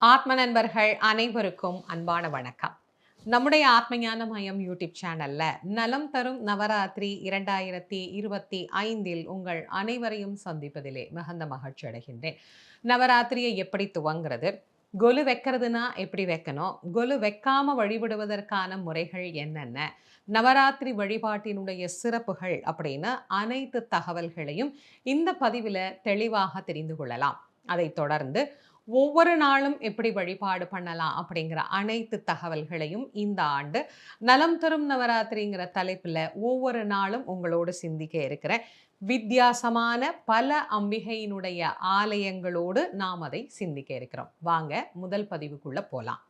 ஆத்ம நண்பர்கள் அனைவருக்கும் அன்பான வணக்கம். நம்முடைய ஆத்மஞான மயம் யூடியூப் சேனல்ல நலம் தரும் நவராத்திரி இரண்டாயிரத்தி இருபத்தி ஐந்தில் உங்கள் அனைவரையும் சந்திப்பதிலே மிகுந்த மகிழ்ச்சி அடைகின்றேன். நவராத்திரியை எப்படி துவங்குறது? கொலு வைக்கிறதுனா எப்படி வைக்கணும்? கொலு வைக்காம வழிபடுவதற்கான முறைகள் என்னென்ன? நவராத்திரி வழிபாட்டினுடைய சிறப்புகள் அப்படின்னு அனைத்து தகவல்களையும் இந்த பதிவில் தெளிவாக தெரிந்து கொள்ளலாம். அதைத் தொடர்ந்து ஒவ்வொரு நாளும் எப்படி வழிபாடு பண்ணலாம் அப்படிங்கிற அனைத்து தகவல்களையும் இந்த ஆண்டு நலம் தரும் நவராத்திரிங்கிற தலைப்பில் ஒவ்வொரு நாளும் உங்களோடு சிந்திக்க இருக்கிறேன். வித்தியாசமான பல அம்பிகையினுடைய ஆலயங்களோடு நாம் அதை சிந்திக்க இருக்கிறோம். வாங்க முதல் பதிவுக்குள்ளே போகலாம்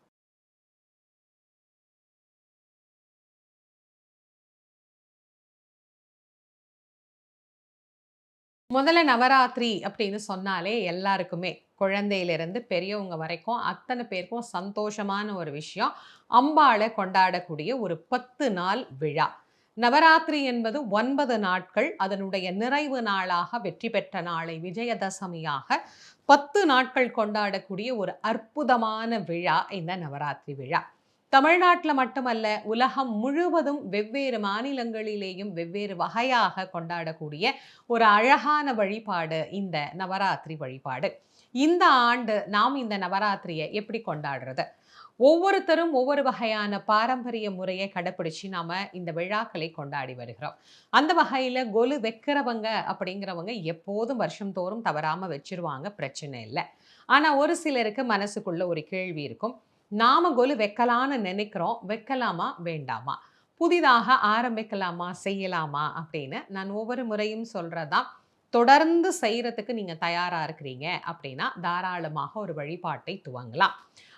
முதல்ல நவராத்திரி அப்படின்னு சொன்னாலே எல்லாருக்குமே குழந்தையிலிருந்து பெரியவங்க வரைக்கும் அத்தனை பேருக்கும் சந்தோஷமான ஒரு விஷயம். அம்பாளை கொண்டாடக்கூடிய ஒரு பத்து நாள் விழா. நவராத்திரி என்பது ஒன்பது நாட்கள் அதனுடைய நிறைவு நாளாக வெற்றி பெற்ற நாளை விஜயதசமியாக பத்து நாட்கள் கொண்டாடக்கூடிய ஒரு அற்புதமான விழா இந்த நவராத்திரி விழா. தமிழ்நாட்டில் மட்டுமல்ல உலகம் முழுவதும் வெவ்வேறு மாநிலங்களிலேயும் வெவ்வேறு வகையாக கொண்டாடக்கூடிய ஒரு அழகான வழிபாடு இந்த நவராத்திரி வழிபாடு. இந்த ஆண்டு நாம் இந்த நவராத்திரியை எப்படி கொண்டாடுறது? ஒவ்வொருத்தரும் ஒவ்வொரு வகையான பாரம்பரிய முறையை கடைப்பிடிச்சு நாம இந்த விழாக்களை கொண்டாடி வருகிறோம். அந்த வகையில கொலு வைக்கிறவங்க அப்படிங்கிறவங்க எப்போதும் வருஷம் தோறும் தவறாம வச்சிருவாங்க பிரச்சனை இல்லை. ஆனா ஒரு சிலருக்கு மனசுக்குள்ள ஒரு கேள்வி இருக்கும். நாம வைக்கலான்னு நினைக்கிறோம். வைக்கலாமா? வேண்டாமா? புதிதாக ஆரம்பிக்கலாமா? செய்யலாமா? அப்படின்னு நான் ஒவ்வொரு முறையும் சொல்றதா தொடர்ந்து செய்யறதுக்கு நீங்க தயாரா இருக்கிறீங்க அப்படின்னா தாராளமாக ஒரு வழிபாட்டை துவங்கலாம்.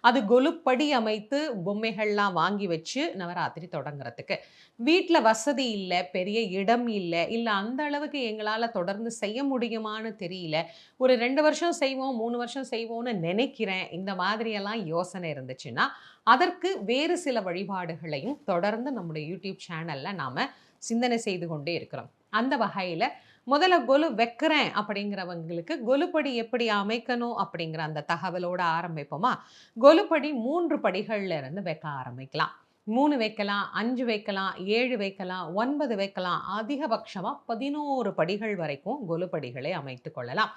அது கொலுப்படி அமைத்து பொம்மைகள்லாம் வாங்கி வச்சு நவராத்திரி தொடங்குறதுக்கு. வீட்டில் வசதி இல்லை பெரிய இடம் இல்லை இல்லை அந்த அளவுக்கு எங்களால் தொடர்ந்து செய்ய முடியுமான்னு தெரியல. ஒரு ரெண்டு வருஷம் செய்வோம் மூணு வருஷம் செய்வோம்னு நினைக்கிறேன். இந்த மாதிரியெல்லாம் யோசனை இருந்துச்சுன்னா அதற்கு வேறு சில வழிபாடுகளையும் தொடர்ந்து நம்முடைய யூடியூப் சேனலில் நாம் சிந்தனை செய்து கொண்டே இருக்கிறோம். அந்த வகையில் முதல்ல கொலு வைக்கிறேன் அப்படிங்கிறவங்களுக்கு கொலுப்படி எப்படி அமைக்கணும் அப்படிங்கிற அந்த தகவலோட ஆரம்பிப்போமா? கொலுப்படி மூன்று படிகள்ல இருந்து வைக்க ஆரம்பிக்கலாம். மூணு வைக்கலாம் அஞ்சு வைக்கலாம் ஏழு வைக்கலாம் ஒன்பது வைக்கலாம். அதிகபட்சமாக பதினோரு படிகள் வரைக்கும் கொலுப்படிகளை அமைத்து கொள்ளலாம்.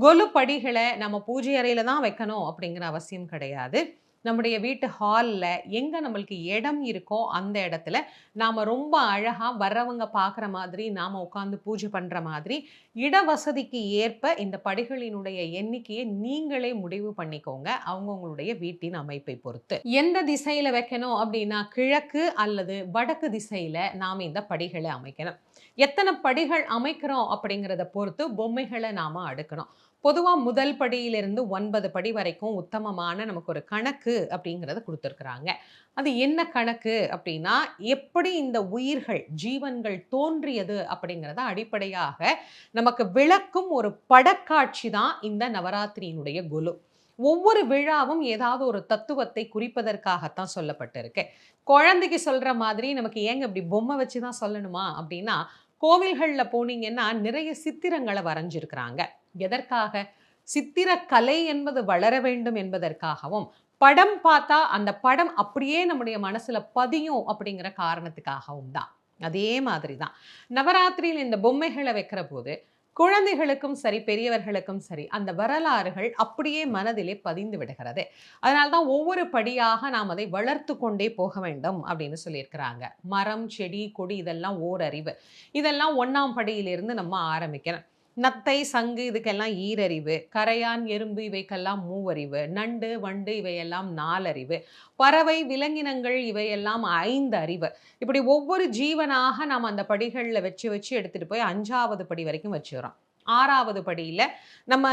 கொலுப்படிகளை நம்ம பூஜை அறையில் தான் வைக்கணும் அப்படிங்கிற அவசியம் கிடையாது. நம்முடைய வீட்டு ஹாலில் எங்கே நம்மளுக்கு இடம் இருக்கோ அந்த இடத்துல நாம் ரொம்ப அழகாக வர்றவங்க பார்க்குற மாதிரி நாம் உட்காந்து பூஜை பண்ணுற மாதிரி இட வசதிக்கு ஏற்ப இந்த படிகளினுடைய எண்ணிக்கையை நீங்களே முடிவு பண்ணிக்கோங்க. அவங்கவுங்களுடைய வீட்டின் அமைப்பை பொறுத்து. எந்த திசையில் வைக்கணும் அப்படின்னா கிழக்கு அல்லது வடக்கு திசையில் நாம் இந்த படிகளை அமைக்கணும். எத்தனை படிகள் அமைக்கிறோம் அப்படிங்கிறத பொறுத்து பொம்மைகளை நாம் அடுக்கணும். பொதுவாக முதல் படியிலிருந்து ஒன்பது படி வரைக்கும் உத்தமமான நமக்கு ஒரு கணக்கு அப்படிங்கிறத கொடுத்துருக்குறாங்க. அது என்ன கணக்கு அப்படின்னா எப்படி இந்த உயிர்கள் ஜீவன்கள் தோன்றியது அப்படிங்கிறத அடிப்படையாக நமக்கு விளக்கும் ஒரு படக்காட்சி தான் இந்த நவராத்திரியினுடைய குலு ஒவ்வொரு விழாவும் ஏதாவது ஒரு தத்துவத்தை குறிப்பதற்காகத்தான் சொல்லப்பட்டிருக்கு. குழந்தைக்கு சொல்ற மாதிரி நமக்கு ஏங்க இப்படி பொம்மை வச்சு தான் சொல்லணுமா அப்படின்னா கோவில்களில் போனீங்கன்னா நிறைய சித்திரங்களை வரைஞ்சிருக்கிறாங்க. எதற்காக? சித்திரக்கலை என்பது வளர வேண்டும் என்பதற்காகவும் படம் பார்த்தா அந்த படம் அப்படியே நம்முடைய மனசுல பதியும் அப்படிங்கிற காரணத்துக்காகவும் தான். அதே மாதிரி தான் நவராத்திரியில் இந்த பொம்மைகளை வைக்கிற போது குழந்தைகளுக்கும் சரி பெரியவர்களுக்கும் சரி அந்த வரலாறுகள் அப்படியே மனதிலே பதிந்து விடுகிறது. அதனால்தான் ஒவ்வொரு படியாக நாம் அதை வளர்த்து கொண்டே போக வேண்டும் அப்படின்னு சொல்லியிருக்கிறாங்க. மரம் செடி கொடி இதெல்லாம் ஓரறிவு. இதெல்லாம் ஒன்றாம் படியிலிருந்து நம்ம ஆரம்பிக்கணும். நத்தை சங்கு இதுக்கெல்லாம் ஈரறிவு. கரையான் எறும்பு இவைக்கெல்லாம் மூவறிவு. நண்டு வண்டு இவையெல்லாம் நாலறிவு. பறவை விலங்கினங்கள் இவையெல்லாம் ஐந்து அறிவு இப்படி ஒவ்வொரு ஜீவனாக நாம் அந்த படிகளில் வச்சு வச்சு எடுத்துகிட்டு போய் அஞ்சாவது படி வரைக்கும் வச்சுக்கிறோம். ஆறாவது படியில் நம்ம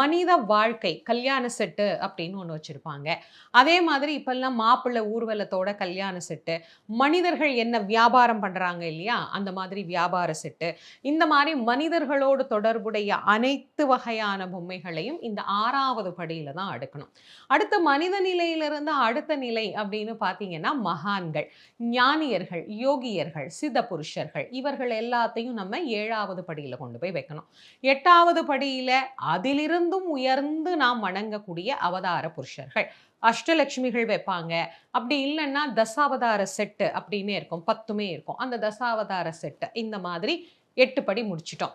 மனித வாழ்க்கை கல்யாண செட்டு அப்படின்னு ஒன்று வச்சுருப்பாங்க. அதே மாதிரி இப்போல்லாம் மாப்பிள்ளை ஊர்வலத்தோட கல்யாண செட்டு மனிதர்கள் என்ன வியாபாரம் பண்ணுறாங்க இல்லையா? அந்த மாதிரி வியாபார செட்டு இந்த மாதிரி மனிதர்களோடு தொடர்புடைய அனைத்து வகையான பொம்மைகளையும் இந்த ஆறாவது படியில் தான் அடுக்கணும். அடுத்த மனித நிலையிலிருந்து அடுத்த நிலை அப்படின்னு பார்த்தீங்கன்னா மகான்கள் ஞானியர்கள் யோகியர்கள் சித்த புருஷர்கள் இவர்கள் எல்லாத்தையும் நம்ம ஏழாவது படியில் கொண்டு போய் வைக்கணும். எட்டாவது படியில அதிலிருந்தும் உயர்ந்து நாம் வணங்கக்கூடிய அவதார புருஷர்கள். அஷ்டலட்சுமிகள் வைப்பாங்க. அப்படி இல்லைன்னா தசாவதார செட்டு அப்படின்னு இருக்கும். பத்துமே இருக்கும். அந்த தசாவதார செட்டு இந்த மாதிரி எட்டு படி முடிச்சிட்டோம்.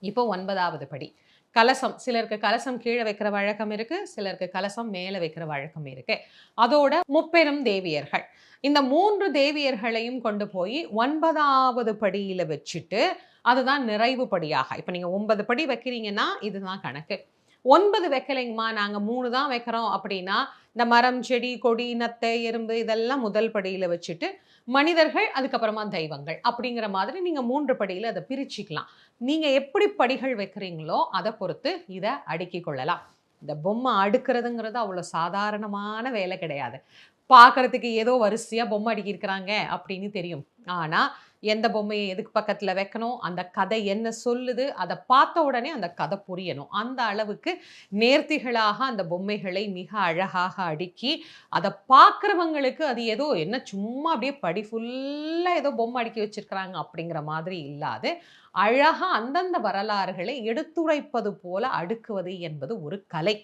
இப்போ ஒன்பதாவது படி. கலசம். சிலருக்கு கலசம் கீழே வைக்கிற வழக்கம் இருக்கு. சிலருக்கு கலசம் மேலே வைக்கிற வழக்கம் இருக்கு. அதோட முப்பெரும் தேவியர்கள். இந்த மூன்று தேவியர்களையும் கொண்டு போய் ஒன்பதாவது படியில வச்சுட்டு அதுதான் நிறைவு படியாக. இப்போ நீங்கள் ஒன்பது படி வைக்கிறீங்கன்னா இதுதான் கணக்கு. ஒன்பது வைக்கலைங்கம்மா நாங்கள் மூணு தான் வைக்கிறோம் அப்படின்னா இந்த மரம் செடி கொடி நத்தை எறும்பு இதெல்லாம் முதல் படியில் வச்சுட்டு மனிதர்கள் அதுக்கப்புறமா தெய்வங்கள் அப்படிங்கிற மாதிரி நீங்கள் மூன்று படியில் அதை பிரிச்சுக்கலாம். நீங்கள் எப்படி படிகள் வைக்கிறீங்களோ அதை பொறுத்து இதை அடுக்கி கொள்ளலாம். இந்த பொம்மை அடுக்கிறதுங்கிறது அவ்வளோ சாதாரணமான வேலை கிடையாது. பார்க்கறதுக்கு ஏதோ வரிசையாக பொம்மை அடுக்கியிருக்கிறாங்க அப்படின்னு தெரியும். ஆனால் எந்த பொம்மையை எதுக்கு பக்கத்தில் வைக்கணும்? அந்த கதை என்ன சொல்லுது? அதை பார்த்த உடனே அந்த கதை புரியணும். அந்த அளவுக்கு நேர்த்திகளாக அந்த பொம்மைகளை மிக அழகாக அடுக்கி அதை பார்க்குறவங்களுக்கு அது ஏதோ என்ன சும்மா அப்படியே படி ஃபுல்லாக ஏதோ பொம்மை அடுக்கி வச்சிருக்கிறாங்க அப்படிங்கிற மாதிரி இல்லாது அழகாக அந்தந்த வரலாறுகளை எடுத்துரைப்பது போல அடுக்குவது என்பது ஒரு கலை.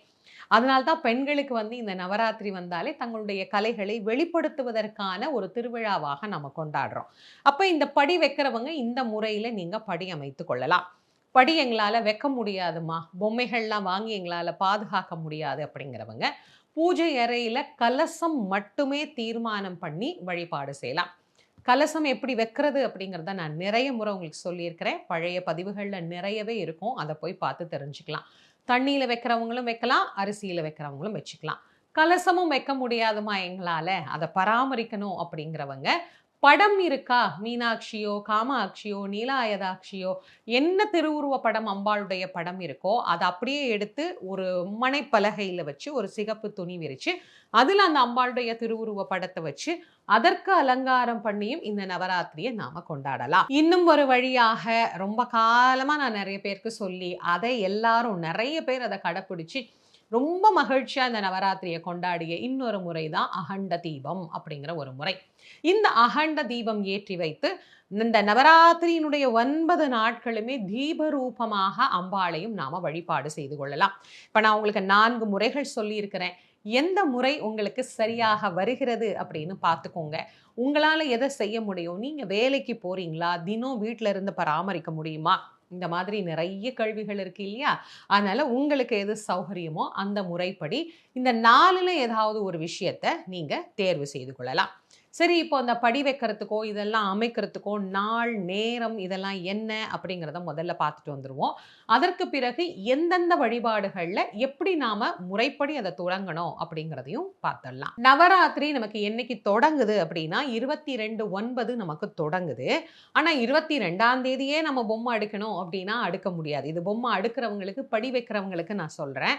அதனால்தான் பெண்களுக்கு வந்து இந்த நவராத்திரி வந்தாலே தங்களுடைய கலைகளை வெளிப்படுத்துவதற்கான ஒரு திருவிழாவாக நம்ம கொண்டாடுறோம். அப்போ இந்த படி வைக்கிறவங்க இந்த முறையில் நீங்கள் படி அமைத்து கொள்ளலாம். படி எங்களால் வைக்க முடியாதுமா பொம்மைகள்லாம் வாங்கி எங்களால் பாதுகாக்க முடியாது அப்படிங்கிறவங்க பூஜை அறையில் கலசம் மட்டுமே தீர்மானம் பண்ணி வழிபாடு செய்யலாம். கலசம் எப்படி வைக்கிறது அப்படிங்கிறத நான் நிறைய முறை உங்களுக்கு சொல்லியிருக்கிறேன். பழைய பதிவுகளில் நிறையவே இருக்கும். அதை போய் பார்த்து தெரிஞ்சுக்கலாம். தண்ணியில் வைக்கிறவங்களும் வைக்கலாம் அரிசியில் வைக்கிறவங்களும் வச்சுக்கலாம். கலசமும் வைக்க முடியாதுமா எங்களால். அதை பராமரிக்கணும் அப்படிங்கிறவங்க படம் இருக்கா? மீனாட்சியோ காமாட்சியோ நீலாயதாட்சியோ? என்ன திருவுருவ படம் அம்பாளுடைய படம் இருக்கோ அதை அப்படியே எடுத்து ஒரு மனைப்பலகையில் வச்சு ஒரு சிகப்பு துணி விரித்து அதில் அந்த அம்பாளுடைய திருவுருவ படத்தை வச்சு அதற்கு அலங்காரம் பண்ணியும் இந்த நவராத்திரியை நாம கொண்டாடலாம். இன்னும் ஒரு வழியாக ரொம்ப காலமா நான் நிறைய பேருக்கு சொல்லி அதை எல்லாரும் நிறைய பேர் அதை கடைப்பிடிச்சு ரொம்ப மகிழ்ச்சியா இந்த நவராத்திரியை கொண்டாடிய இன்னொரு முறை தான் அகண்ட தீபம் அப்படிங்கிற ஒரு முறை. இந்த அகண்ட தீபம் ஏற்றி வைத்து இந்த நவராத்திரியினுடைய ஒன்பது நாட்களுமே தீபரூபமாக அம்பாளையும் நாம வழிபாடு செய்து கொள்ளலாம். இப்போ நான் உங்களுக்கு நான்கு முறைகள் சொல்லியிருக்கிறேன். எந்த முறை உங்களுக்கு சரியாக வருகிறது அப்படின்னு பார்த்துக்கோங்க. உங்களால் எதை செய்ய முடியும்? நீங்கள் வேலைக்கு போறீங்களா? தினம் வீட்டில் இருந்து பராமரிக்க முடியுமா? இந்த மாதிரி நிறைய கேள்விகள் இருக்கு இல்லையா? அதனால உங்களுக்கு எது சௌகரியமோ அந்த முறைப்படி இந்த நாளில் ஏதாவது ஒரு விஷயத்தை நீங்கள் தேர்வு செய்து கொள்ளலாம். சரி இப்போ அந்த படி வைக்கிறதுக்கோ இதெல்லாம் அமைக்கிறதுக்கோ நாள் நேரம் இதெல்லாம் என்ன அப்படிங்கிறத முதல்ல பார்த்துட்டு வந்துடுவோம் அதற்கு பிறகு எந்தெந்த வழிபாடுகளில் எப்படி நாம முறைப்படி அதை தொடங்கணும் அப்படிங்கிறதையும் பார்த்துடலாம். நவராத்திரி நமக்கு என்னைக்கு தொடங்குது அப்படின்னா இருபத்தி ரெண்டு ஒன்பது நமக்கு தொடங்குது. ஆனால் இருபத்தி ரெண்டாம் தேதியே நம்ம பொம்மை அடுக்கணும் அப்படின்னா அடுக்க முடியாது. இது பொம்மை அடுக்கிறவங்களுக்கு படி வைக்கிறவங்களுக்கு நான் சொல்கிறேன்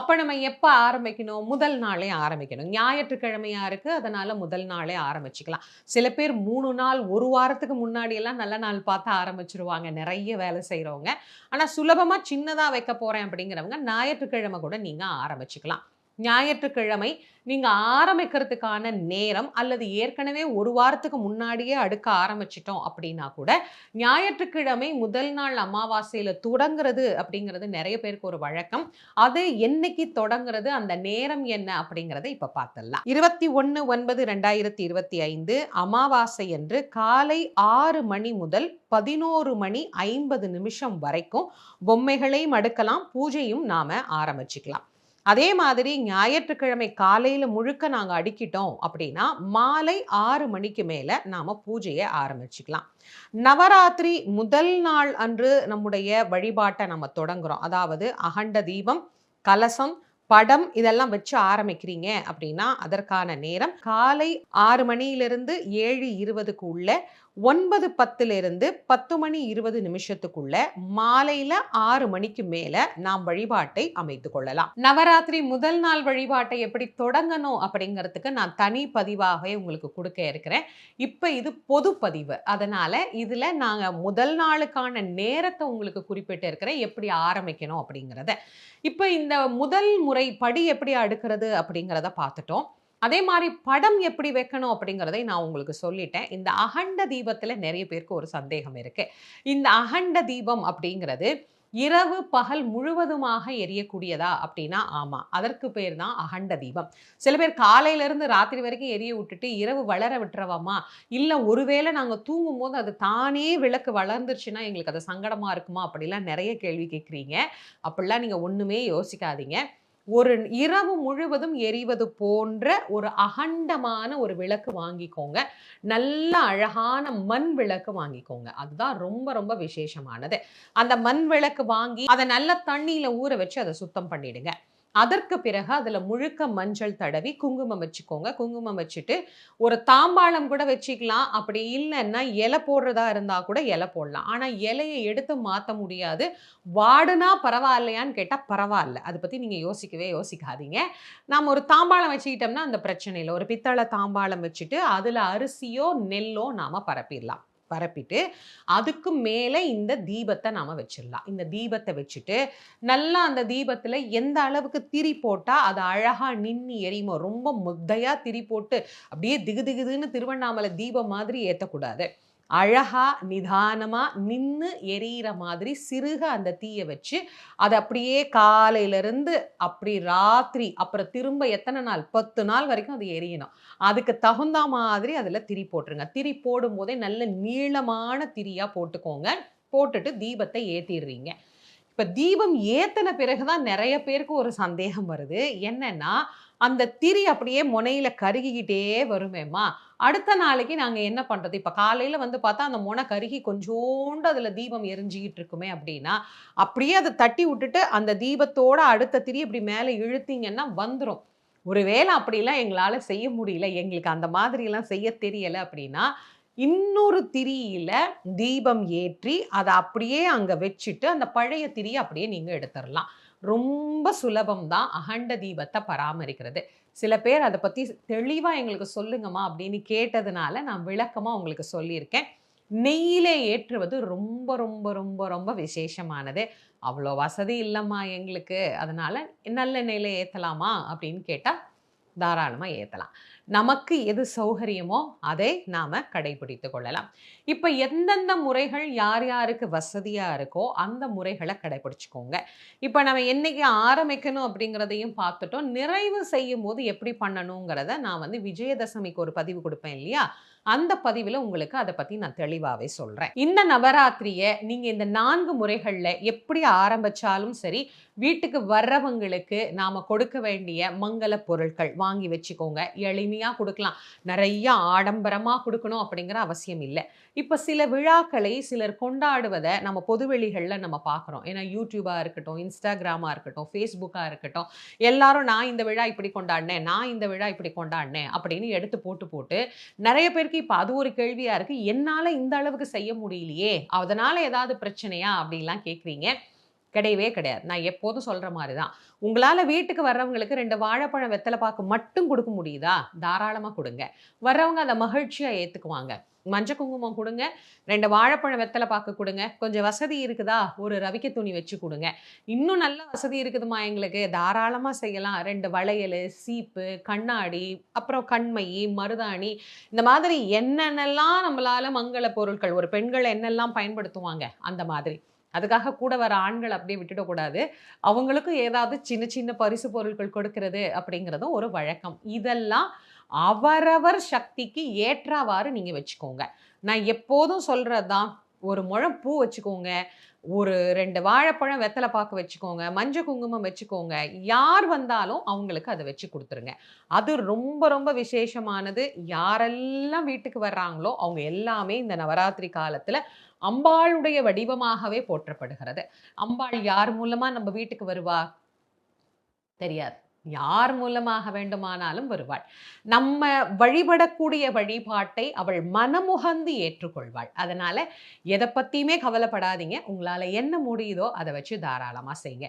அப்போ நம்ம எப்போ ஆரம்பிக்கணும்? முதல் நாளே ஆரம்பிக்கணும். ஞாயிற்றுக்கிழமையாக இருக்குது அதனால் முதல் நாளே ஆரம்பிச்சுக்கலாம். சில பேர் மூணு நாள் ஒரு வாரத்துக்கு முன்னாடி எல்லாம் நல்ல நாள் பார்த்து ஆரம்பிச்சிருவாங்க. நிறைய வேலை செய்கிறவங்க ஆனால் சுலபமாக சின்னதாக வைக்க போகிறேன் அப்படிங்கிறவங்க ஞாயிற்றுக்கிழமை கூட நீங்கள் ஆரம்பிச்சுக்கலாம். ஞாயிற்றுக்கிழமை நீங்கள் ஆரம்பிக்கிறதுக்கான நேரம் அல்லது ஏற்கனவே ஒரு வாரத்துக்கு முன்னாடியே அடுக்க ஆரம்பிச்சிட்டோம் அப்படின்னா கூட ஞாயிற்றுக்கிழமை முதல் நாள் அமாவாசையில் தொடங்குறது அப்படிங்கிறது நிறைய பேருக்கு ஒரு வழக்கம். அது என்னைக்கு தொடங்குறது அந்த நேரம் என்ன அப்படிங்கிறத இப்போ பார்த்துடலாம். இருபத்தி ஒன்று ஒன்பது ரெண்டாயிரத்தி இருபத்தி ஐந்து அமாவாசை என்று காலை ஆறு மணி முதல் பதினோரு மணி ஐம்பது நிமிஷம் வரைக்கும் பொம்மைகளையும் அடுக்கலாம் பூஜையும் நாம ஆரம்பிச்சுக்கலாம். அதே மாதிரி ஞாயிற்றுக்கிழமை காலையில் முழுக்க நாங்கள் அடிக்கிட்டோம் அப்படின்னா மாலை ஆறு மணிக்கு மேலே நாம் பூஜையை ஆரம்பிச்சுக்கலாம். நவராத்திரி முதல் நாள் அன்று நம்முடைய வழிபாட்டை நம்ம தொடங்குறோம். அதாவது அகண்ட தீபம் கலசம் படம் இதெல்லாம் வச்சு ஆரம்பிக்கிறீங்க அப்படின்னா அதற்கான நேரம் காலை ஆறு மணியிலிருந்து ஏழு இருபதுக்கு உள்ள ஒன்பது பத்துலேருந்து பத்து மணி இருபது நிமிஷத்துக்குள்ள மாலையில ஆறு மணிக்கு மேல நாம் வழிபாட்டை அமைத்து கொள்ளலாம். நவராத்திரி முதல் நாள் வழிபாட்டை எப்படி தொடங்கணும் அப்படிங்கிறதுக்கு நான் தனி பதிவாகவே உங்களுக்கு கொடுக்க இருக்கிறேன். இப்போ இது பொது பதிவு. அதனால இதுல நாங்கள் முதல் நாளுக்கான நேரத்தை உங்களுக்கு குறிப்பிட்டு இருக்கிறேன். எப்படி ஆரம்பிக்கணும் அப்படிங்கிறத. இப்போ இந்த முதல் முறை படி எப்படி அடுக்கிறது அப்படிங்கிறத பார்த்துட்டோம். அதே மாதிரி படம் எப்படி வைக்கணும் அப்படிங்கிறதை நான் உங்களுக்கு சொல்லிட்டேன். இந்த அகண்ட தீபத்தில் நிறைய பேருக்கு ஒரு சந்தேகம் இருக்கு. இந்த அகண்ட தீபம் அப்படிங்கிறது இரவு பகல் முழுவதுமாக எரியக்கூடியதா அப்படின்னா ஆமாம் அதற்கு பேர் தான் அகண்ட தீபம். சில பேர் காலையில இருந்து ராத்திரி வரைக்கும் எரிய விட்டுட்டு இரவு வளர விட்டுறவாமா? இல்லை ஒருவேளை நாங்கள் தூங்கும் போது அது தானே விளக்கு வளர்ந்துருச்சுன்னா எங்களுக்கு அது சங்கடமாக இருக்குமா? அப்படிலாம் நிறைய கேள்வி கேட்குறீங்க. அப்படிலாம் நீங்கள் ஒன்றுமே யோசிக்காதீங்க. ஒரு இரவு முழுவதும் எரிவது போன்ற ஒரு அகண்டமான ஒரு விளக்கு வாங்கிக்கோங்க. நல்ல அழகான மண் விளக்கு வாங்கிக்கோங்க. அதுதான் ரொம்ப ரொம்ப விசேஷமானது. அந்த மண் விளக்கு வாங்கி அதை நல்ல தண்ணியில ஊற வச்சு அதை சுத்தம் பண்ணிடுங்க. அதற்கு பிறகு அதில் முழுக்க மஞ்சள் தடவி குங்குமம் வச்சுக்கோங்க. குங்குமம் வச்சுட்டு ஒரு தாம்பாளம் கூட வச்சுக்கலாம். அப்படி இல்லைன்னா இலை போடுறதா இருந்தால் கூட இலை போடலாம். ஆனால் இலையை எடுத்து மாற்ற முடியாது. வாடுனா பரவாயில்லையான்னு கேட்டால் பரவாயில்ல. அதை பற்றி நீங்கள் யோசிக்கவே யோசிக்காதீங்க. நாம் ஒரு தாம்பாளம் வச்சுக்கிட்டோம்னா அந்த பிரச்சனை இல்லை. ஒரு பித்தளை தாம்பாளம் வச்சுட்டு அதில் அரிசியோ நெல்லோ நாம் பரப்பிடலாம். பரப்பிட்டு அதுக்கு மேலே இந்த தீபத்தை நாம் வச்சிடலாம். இந்த தீபத்தை வச்சுட்டு நல்லா அந்த தீபத்தில் எந்த அளவுக்கு திரி போட்டால் அது அழகாக நின்று எரியுமோ ரொம்ப முத்தையாக திரி போட்டு அப்படியே திகு திகுதுன்னு திருவண்ணாமலை தீபம் மாதிரி ஏற்றக்கூடாது அழகாக நிதானமாக நின்று எரியிற மாதிரி சிறுக அந்த தீயை வச்சு அதை அப்படியே காலையிலேருந்து அப்படி ராத்திரி அப்புறம் திரும்ப எத்தனை நாள்? பத்து நாள் வரைக்கும் அது எரியணும். அதுக்கு தகுந்த மாதிரி அதில் திரி போட்டுருங்க. திரி போடும்போதே நல்ல நீளமான திரியாக போட்டுக்கோங்க. போட்டுட்டு தீபத்தை ஏற்றிடுறீங்க இப்போ தீபம் ஏற்றின பிறகு தான் நிறைய பேருக்கு ஒரு சந்தேகம் வருது. என்னென்னா அந்த திரி அப்படியே முனையில கருகிக்கிட்டே வருமேம்மா அடுத்த நாளைக்கு நாங்கள் என்ன பண்ணுறது இப்போ காலையில் வந்து பார்த்தா அந்த முனை கருகி கொஞ்சோண்டு அதில் தீபம் எரிஞ்சிக்கிட்டு இருக்குமே அப்படின்னா அப்படியே அதை தட்டி விட்டுட்டு அந்த தீபத்தோட அடுத்த திரி இப்படி மேலே இழுத்தீங்கன்னா வந்துடும் ஒருவேளை அப்படிலாம் எங்களால் செய்ய முடியல எங்களுக்கு அந்த மாதிரிலாம் செய்ய தெரியலை அப்படின்னா இன்னொரு திரியில தீபம் ஏற்றி அதை அப்படியே அங்கே வச்சுட்டு அந்த பழைய திரியை அப்படியே நீங்கள் எடுத்துடலாம் ரொம்ப சுலபம் தான் அகண்ட தீபத்தை பராமரிக்கிறது. சில பேர் அதை பற்றி தெளிவாக எங்களுக்கு சொல்லுங்கம்மா அப்படின்னு கேட்டதுனால நான் விளக்கமாக உங்களுக்கு சொல்லியிருக்கேன். நெய்யிலே ஏற்றுவது ரொம்ப ரொம்ப ரொம்ப ரொம்ப விசேஷமானது. அவ்வளோ வசதி இல்லைம்மா எங்களுக்கு. அதனால் நல்ல ஏற்றலாமா அப்படின்னு கேட்டால் தாராளமாக ஏற்றலாம் நமக்கு எது சௌகரியமோ அதை நாம் கடைபிடித்து கொள்ளலாம். இப்போ எந்தெந்த முறைகள் யார் யாருக்கு வசதியாக இருக்கோ அந்த முறைகளை கடைபிடிச்சிக்கோங்க. இப்போ நம்ம என்னைக்கு ஆரம்பிக்கணும் அப்படிங்கிறதையும் பார்த்துட்டோம். நிறைவு செய்யும் போது எப்படி பண்ணணுங்கிறத நான் வந்து விஜயதசமிக்கு ஒரு பதிவு கொடுப்பேன் இல்லையா? அந்த பதிவில் உங்களுக்கு அதை பற்றி நான் தெளிவாகவே சொல்கிறேன் இந்த நவராத்திரியை நீங்கள் இந்த நான்கு முறைகளில் எப்படி ஆரம்பித்தாலும் சரி வீட்டுக்கு வர்றவங்களுக்கு நாம் கொடுக்க வேண்டிய மங்கள பொருட்கள் வாங்கி வச்சுக்கோங்க. எளிமையாக கொடுக்கலாம். நிறைய ஆடம்பரமாக கொடுக்கணும் அப்படிங்கிற அவசியம் இல்லை. இப்போ சில விழாக்களை சிலர் கொண்டாடுவதை நம்ம பொதுவெளிகளில் நம்ம பார்க்குறோம் ஏன்னா யூடியூபாக இருக்கட்டும் இன்ஸ்டாகிராமாக இருக்கட்டும் ஃபேஸ்புக்காக இருக்கட்டும் எல்லாரும் நான் இந்த விழா இப்படி கொண்டாடினேன் நான் இந்த விழா இப்படி கொண்டாடினேன் அப்படின்னு எடுத்து போட்டு போட்டு நிறைய பேருக்கு இப்போ அது ஒரு கேள்வியாக இருக்குது என்னால் இந்த அளவுக்கு செய்ய முடியலையே. அதனால் ஏதாவது பிரச்சனையா? அப்படின்லாம் கேட்குறீங்க கிடையவே கிடையாது. நான் எப்போதும் சொல்கிற மாதிரி தான் உங்களால் வீட்டுக்கு வர்றவங்களுக்கு ரெண்டு வாழைப்பழம் வெத்தலை பாக்கு மட்டும் கொடுக்க முடியுதா? தாராளமாக கொடுங்க. வர்றவங்க அதை மகிழ்ச்சியாக ஏற்றுக்குவாங்க மஞ்சள் குங்குமம் கொடுங்க. ரெண்டு வாழைப்பழம் வெத்தலை பாக்கு கொடுங்க. கொஞ்சம் வசதி இருக்குதா? ஒரு ரவிக்க துணி வச்சு கொடுங்க. இன்னும் நல்ல வசதி இருக்குதுமா எங்களுக்கு. தாராளமாக செய்யலாம். ரெண்டு வளையல் சீப்பு கண்ணாடி அப்புறம் கண்மை மருதாணி. இந்த மாதிரி என்னென்னலாம் நம்மளால் மங்கள பொருட்கள் ஒரு பெண்கள் என்னெல்லாம் பயன்படுத்துவாங்க? அந்த மாதிரி. அதுக்காக கூட வர ஆண்கள் அப்படியே விட்டுடக்கூடாது. அவங்களுக்கும் ஏதாவது சின்ன சின்ன பரிசு பொருட்கள் கொடுக்கிறது அப்படிங்கிறதும் ஒரு வழக்கம். இதெல்லாம் அவரவர் சக்திக்கு ஏற்றவாறு நீங்கள் வச்சுக்கோங்க. நான் எப்போதும் சொல்கிறது தான் ஒரு முழம் பூ வச்சுக்கோங்க. ஒரு ரெண்டு வாழைப்பழம் வெத்தலை பாக்கு வச்சுக்கோங்க மஞ்சள் குங்குமம் வச்சுக்கோங்க. யார் வந்தாலும் அவங்களுக்கு அதை வச்சு கொடுத்துருங்க. அது ரொம்ப ரொம்ப விசேஷமானது. யாரெல்லாம் வீட்டுக்கு வர்றாங்களோ அவங்க எல்லாமே இந்த நவராத்திரி காலத்தில் அம்பாளுடைய வடிவமாகவே போற்றப்படுகிறது. அம்பாள் யார் மூலமாக நம்ம வீட்டுக்கு வருவா? தெரியாது. யார் மூலமாக வேண்டுமானாலும் வருவாள். நம்ம வழிபடக்கூடிய வழிபாட்டை அவள் மனமுகந்து ஏற்றுக்கொள்வாள். அதனால எதை பற்றியுமே கவலைப்படாதீங்க. உங்களால் என்ன முடியுதோ அதை வச்சு தாராளமாக செய்யுங்க.